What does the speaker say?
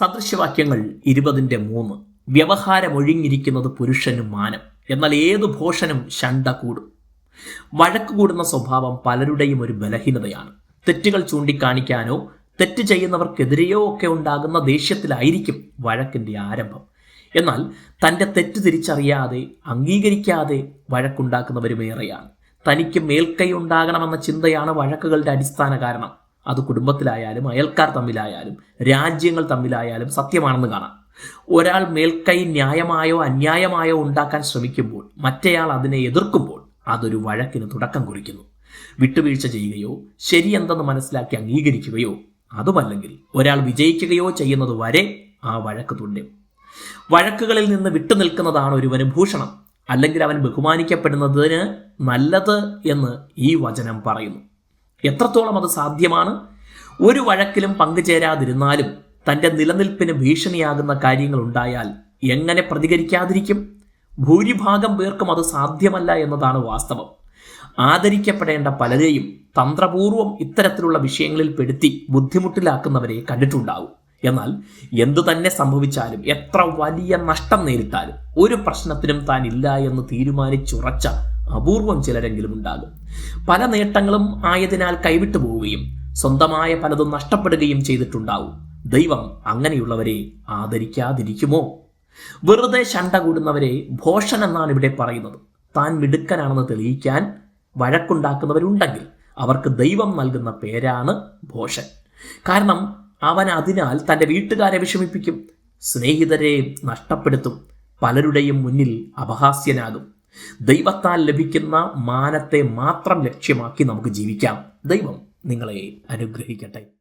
സദൃശ്യവാക്യങ്ങൾ ഇരുപതിന്റെ മൂന്ന്. വ്യവഹാരമൊഴിഞ്ഞിരിക്കുന്നത് പുരുഷനും മാനം എന്നാൽ ഏതു ഭോഷനും ശണ്ട കൂടും. വഴക്ക് കൂടുന്ന സ്വഭാവം പലരുടെയും ഒരു ബലഹീനതയാണ്. തെറ്റുകൾ ചൂണ്ടിക്കാണിക്കാനോ തെറ്റ് ചെയ്യുന്നവർക്കെതിരെയോ ഒക്കെ ഉണ്ടാകുന്ന ദേഷ്യത്തിലായിരിക്കും വഴക്കിന്റെ ആരംഭം. എന്നാൽ തന്റെ തെറ്റ് തിരിച്ചറിയാതെ അംഗീകരിക്കാതെ വഴക്കുണ്ടാക്കുന്നവരുമേറെയാണ്. തനിക്ക് മേൽക്കൈ ഉണ്ടാകണമെന്ന ചിന്തയാണ് വഴക്കുകളുടെ അടിസ്ഥാന കാരണം. അത് കുടുംബത്തിലായാലും അയൽക്കാർ തമ്മിലായാലും രാജ്യങ്ങൾ തമ്മിലായാലും സത്യമാണെന്ന് കാണാം. ഒരാൾ മേൽക്കൈ ന്യായമായോ അന്യായമായോ ഉണ്ടാക്കാൻ ശ്രമിക്കുമ്പോൾ മറ്റേയാൾ അതിനെ എതിർക്കുമ്പോൾ അതൊരു വഴക്കിന് തുടക്കം കുറിക്കുന്നു. വിട്ടുവീഴ്ച ചെയ്യുകയോ ശരിയെന്തെന്ന് മനസ്സിലാക്കി അംഗീകരിക്കുകയോ അതുമല്ലെങ്കിൽ ഒരാൾ വിജയിക്കുകയോ ചെയ്യുന്നത് വരെ ആ വഴക്ക് തുല്യം വഴക്കുകളിൽ നിന്ന് വിട്ടുനിൽക്കുന്നതാണ് ഒരുവന് ഭൂഷണം. അല്ലെങ്കിൽ അവൻ ബഹുമാനിക്കപ്പെടുന്നതിന് നല്ലത് എന്ന് ഈ വചനം പറയുന്നു. എത്രത്തോളം അത് സാധ്യമാണ്? ഒരു വഴക്കിലും പങ്കുചേരാതിരുന്നാലും തന്റെ നിലനിൽപ്പിന് ഭീഷണിയാകുന്ന കാര്യങ്ങൾ ഉണ്ടായാൽ എങ്ങനെ പ്രതികരിക്കാതിരിക്കും? ഭൂരിഭാഗം പേർക്കും അത് സാധ്യമല്ല എന്നതാണ് വാസ്തവം. ആദരിക്കപ്പെടേണ്ട പലരെയും തന്ത്രപൂർവം ഇത്തരത്തിലുള്ള വിഷയങ്ങളിൽ പെടുത്തി ബുദ്ധിമുട്ടിലാക്കുന്നവരെ കണ്ടിട്ടുണ്ടാവും. എന്നാൽ എന്തു തന്നെ സംഭവിച്ചാലും എത്ര വലിയ നഷ്ടം നേരിട്ടാലും ഒരു പ്രശ്നത്തിനും താൻ ഇല്ല എന്ന് തീരുമാനിച്ചുറച്ച അപൂർവം ചിലരെങ്കിലും ഉണ്ടാകും. പല നേട്ടങ്ങളും ആയതിനാൽ കൈവിട്ടു പോവുകയും സ്വന്തമായ പലതും നഷ്ടപ്പെടുകയും ചെയ്തിട്ടുണ്ടാവും. ദൈവം അങ്ങനെയുള്ളവരെ ആദരിക്കാതിരിക്കുമോ? വെറുതെ ശണ്ട കൂടുന്നവരെ ഭോഷൻ എന്നാണ് ഇവിടെ പറയുന്നത്. താൻ മിടുക്കനാണെന്ന് തെളിയിക്കാൻ വഴക്കുണ്ടാക്കുന്നവരുണ്ടെങ്കിൽ അവർക്ക് ദൈവം നൽകുന്ന പേരാണ് ഭോഷൻ. കാരണം അവൻ അതിനാൽ തന്റെ വീട്ടുകാരെ വിഷമിപ്പിക്കും സ്നേഹിതരെ നഷ്ടപ്പെടുത്തും പലരുടെയും മുന്നിൽ അപഹാസ്യനാകും. ദൈവത്താൽ ലഭിക്കുന്ന മാനത്തെ മാത്രം ലക്ഷ്യമാക്കി നമുക്ക് ജീവിക്കാം. ദൈവം നിങ്ങളെ അനുഗ്രഹിക്കട്ടെ.